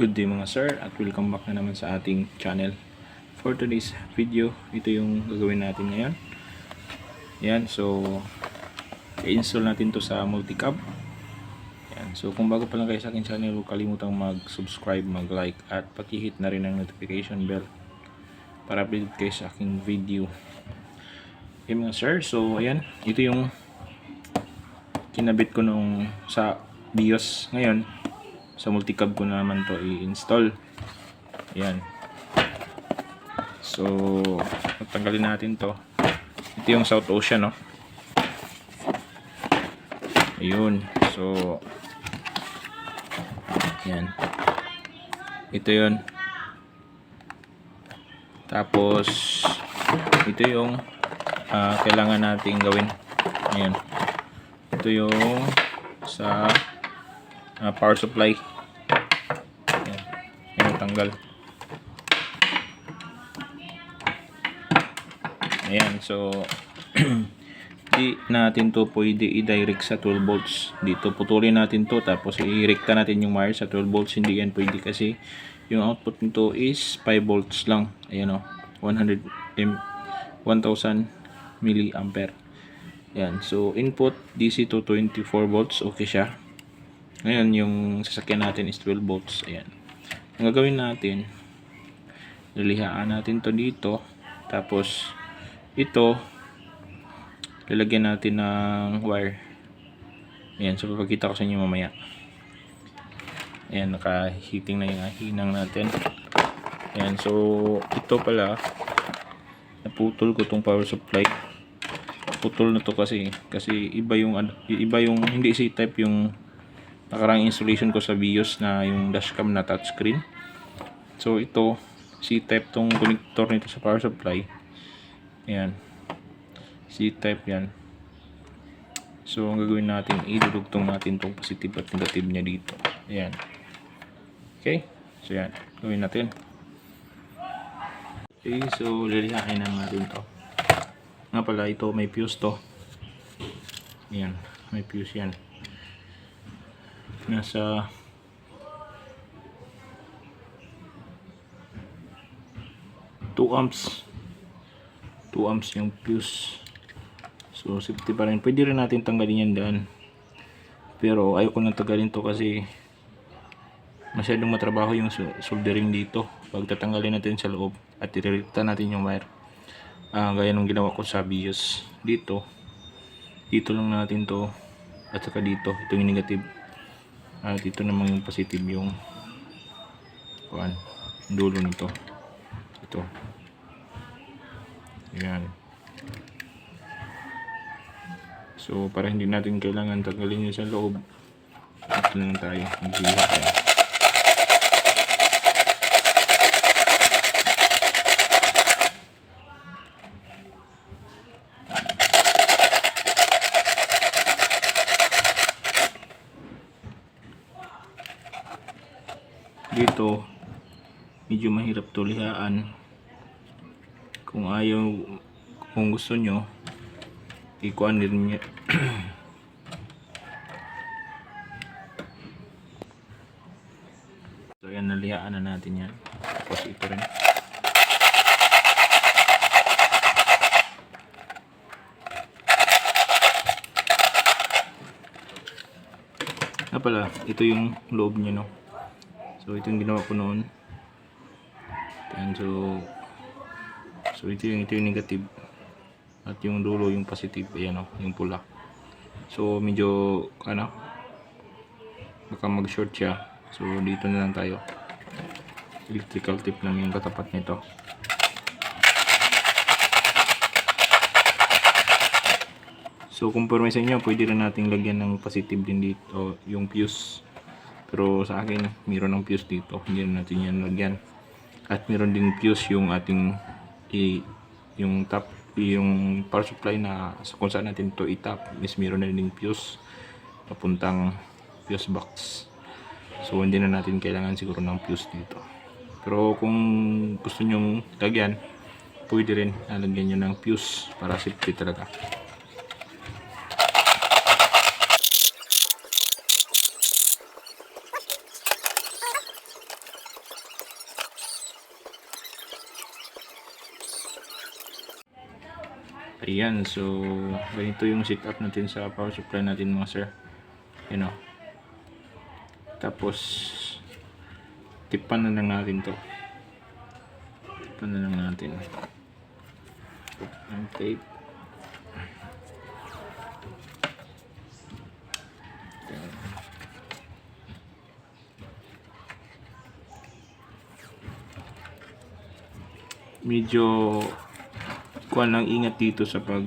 Good day mga sir at welcome back na naman sa ating channel. For today's video, ito yung gagawin natin ngayon. Yan, so i-install natin to sa multicab. Yan, so kung bago pa lang kayo sa aking channel, huwag kalimutang mag-subscribe, mag-like at paki-hit na rin ang notification bell para update kayo sa aking video. Okay mga sir, so ayan, ito yung kinabit ko nung sa BIOS ngayon sa multicab ko naman to i-install. Yan so tanggalin natin to. Ito yung South Ocean no? Ayun. So yan ito yun. Tapos ito yung ah, kailangan nating gawin. Ayan. Ito yung sa ah, power supply tanggal ayan so di natin to pwede i-direct sa 12 volts. Dito putulin natin to tapos i-rekta natin yung wire sa 12 volts. Hindi yan pwede kasi yung output nito is 5 volts lang. Ayan o 100 m 1000 milliampere. Yan so input DC to 24 volts okay siya. Ngayon yung sasakyan natin is 12 volts. Ayan ang gagawin natin lilihaan natin to dito. Tapos ito lalagyan natin ng wire. Ayan so papakita ko sa inyo mamaya. Ayan naka-heating na yung hinang natin. Ayan so ito pala naputol ko tong power supply. Putol na to kasi kasi iba yung ano- iba yung hindi si type yung nakarang installation ko sa BIOS na yung dashcam na touchscreen. So ito C-type tong connector nito sa power supply. Ayan. C-type yan. So ang gagawin natin idudugtong natin tong positive at negative niya dito. Ayan. Okay? So yan gawin natin. Okay so lilihain na natin to. Nga pala ito may fuse to. Ayan. May fuse yan nasa two amps. 2 amps yung fuse. So safety pa rin. Pwede rin natin tanggalin yan daan pero ayoko nang tanggalin to kasi masyadong matrabaho yung sol- soldering dito. Pag tatanggalin natin sa loob at iririta natin yung wire. Ah, gaya nung ginawa ko sa BIOS. Dito. Dito lang natin to. At saka dito. Ito yung negative at dito naman yung positive yung kuan dulo nito. Ito. Yan so para hindi natin kailangan tanggalin yun sa loob ito lang tayo. Maglihat tayo dito medyo mahirap tulihaan kung ayaw kung gusto nyo ikuan din niya. So yan nalihaan na natin yan. Tapos ito rin. Nga pala ito yung loob niya no So ito yung ginawa ko noon. Yan so So ito yung ito yung negative at yung dulo yung positive ayan oh, yung pula. So medyo ano baka mag-short siya. So dito na lang tayo. Electrical tip lang yung katapat nito. So pwede sa inyo, pwede rin nating lagyan ng positive din dito yung fuse. Pero sa akin, mayroon ng fuse dito. Hindi na natin yan lagyan. At mayroon din fuse yung ating i, yung top yung power supply na sa kung saan natin to itap is mayroon na din fuse papuntang fuse box. So hindi na natin kailangan siguro ng fuse dito. Pero kung gusto nyong lagyan, pwede rin lalagyan nyo ng fuse para safety talaga. Ayan, so ganito yung setup natin sa power supply natin mga sir. You know. Tapos tipan na lang natin to. Tipan na lang natin. Ang tape. Medyo kuan lang ingat dito sa pag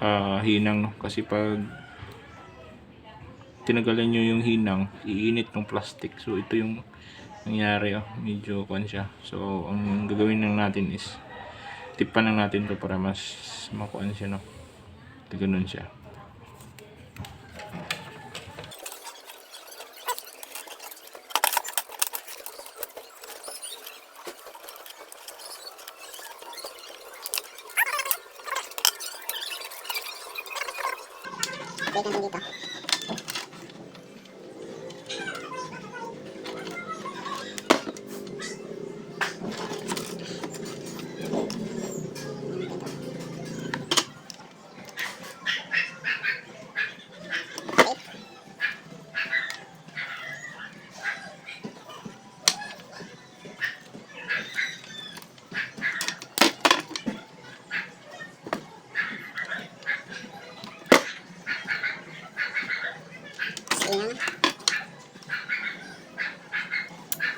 ah, hinang no? kasi pag tinagalan nyo yung hinang iinit ng plastic. So ito yung nangyari oh. Medyo kuan siya. So ang gagawin lang natin is tipan lang natin to para mas makuan siya no? Ganun siya Wait lang dito. Ayan.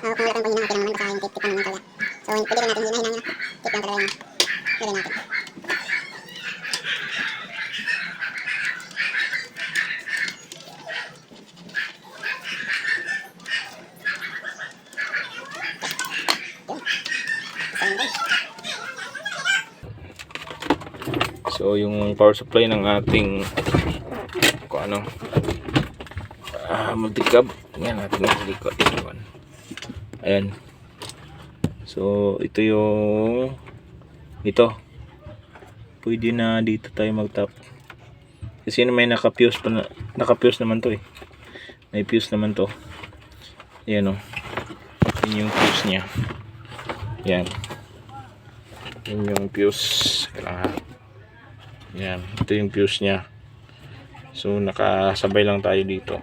Ah, kung wala kang panghinang, okay lang naman. Yung tip, tip naman talaga. So, pwede rin natin hinahinang yun. Tip lang talaga yung gawin natin. so yung power supply ng ating kung ano ah, multicab yan natin yung likod Ayan. ayan so ito yung ito. Pwede na dito tayo mag tap kasi may naka-fuse pa na, naka-fuse naman to eh. May fuse naman to. Ayan o yun yung fuse nya yan yun yung fuse. Kailangan. Yan, ito yung fuse niya. So nakasabay lang tayo dito.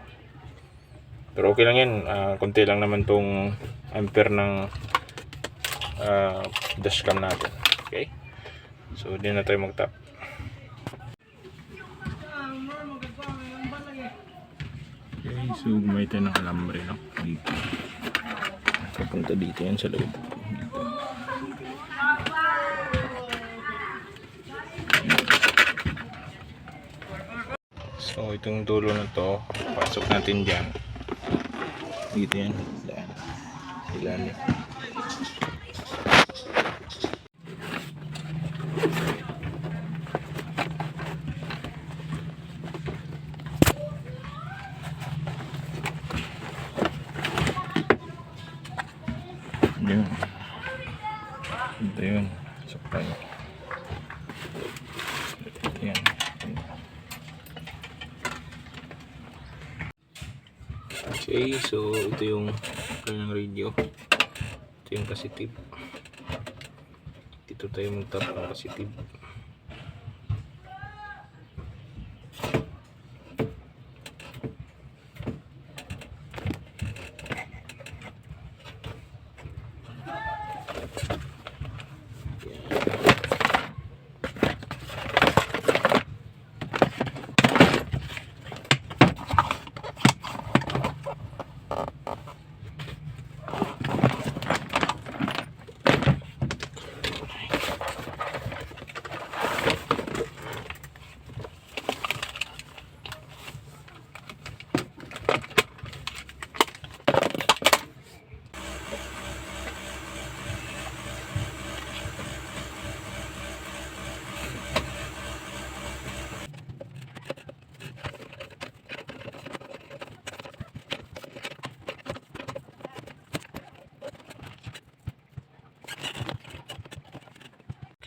Pero okay lang yan, ah, konti lang naman tong ampere ng uh, dashcam natin. Okay? So hindi na tayo mag-tap. Okay, so gumay tayo ng alambre, no? Dito. Papunta dito yan sa loob. Dito. So itong dulo na to, pasok natin dyan. Dito yan. Daan. Ilalim. Yun. Ito yun. Supply. Yan. Okay, so ito yung kanyang radio. Ito yung positive. Dito tayo mag-tap ng positive.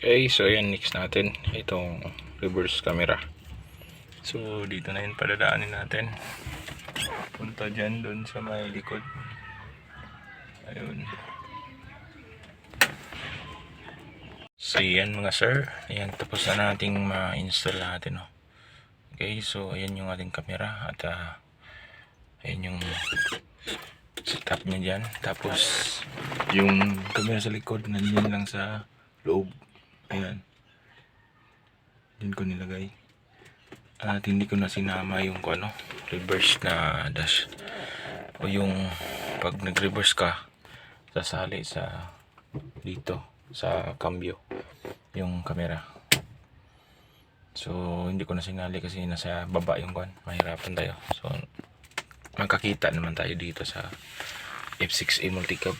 Okay, so yan next natin itong reverse camera. So dito na yun padadaanin natin. Punta dyan doon sa may likod. Ayun. So yan mga sir, ayan tapos na nating ma-install natin oh. Okay, so ayan yung ating camera at ah, ayan yung setup niya dyan. Tapos yung camera sa likod nandiyan lang sa loob. Ayan. Diyan ko nilagay. At hindi ko na sinama yung ano, reverse na dash. O yung pag nag-reverse ka, sasali sa dito sa cambio yung camera. So, hindi ko na sinali kasi nasa baba yung kwan. Mahirapan tayo. So, magkakita naman tayo dito sa F6A multicab.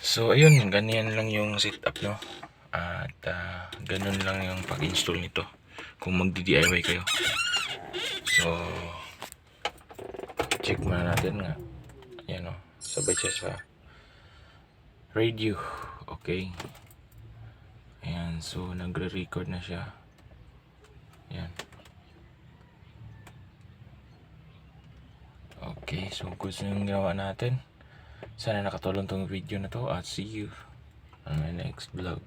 So, ayun. Ganyan lang yung setup, no? At, ah, ganun lang yung pag-install nito. Kung magdi-DIY kayo. So, check muna natin nga. Ayan, no? Sabay siya sa radio. Okay. Ayan, so nagre-record na siya. Ayan. Okay, so gusto yung ginawa natin. Sana nakatulong tong video na to at see you on my next vlog.